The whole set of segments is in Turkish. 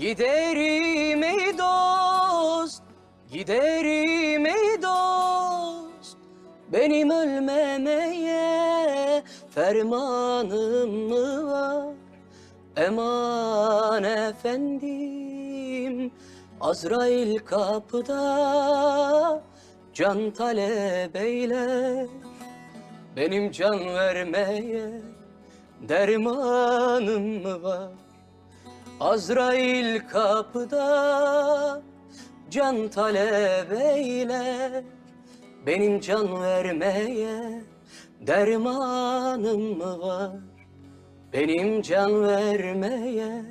Giderim ey dost, giderim ey dost. Benim ölmemeye fermanım mı var? Eman efendim, Azrail kapıda, can talep eyler. Benim can vermeye dermanım mı var? Azrail kapıda can talep eyler. Benim can vermeye dermanım mı var? Benim can vermeye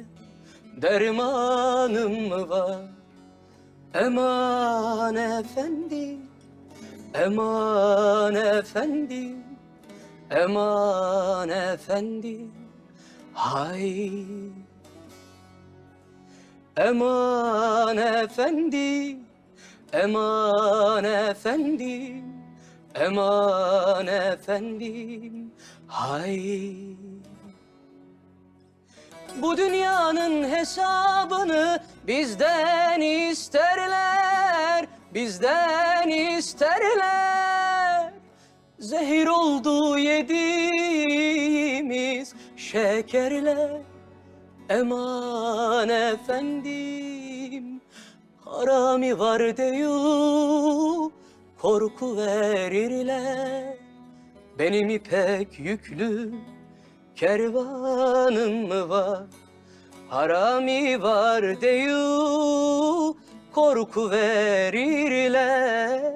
dermanım mı var? Eman efendim, eman efendim, eman efendim, hay. Eman efendim, eman efendim, eman efendim, hay. Bu dünyanın hesabını bizden isterler, bizden isterler. Zehir oldu yediğimiz şekerler. Eman efendim, harami var deyu, korku verirler. Benim ipek yüklü kervanım mı var? Harami var deyu, korku verirler.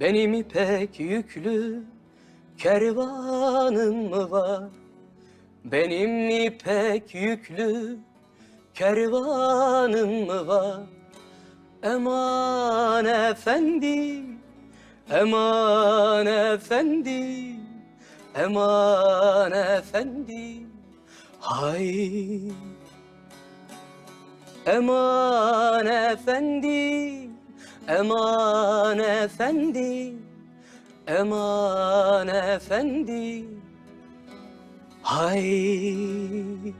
Benim ipek yüklü kervanım mı var? Benim ipek yüklü kervanım mı var? Eman efendim, eman efendim, eman efendim, hay. Eman efendim, eman efendim, eman efendim, hay.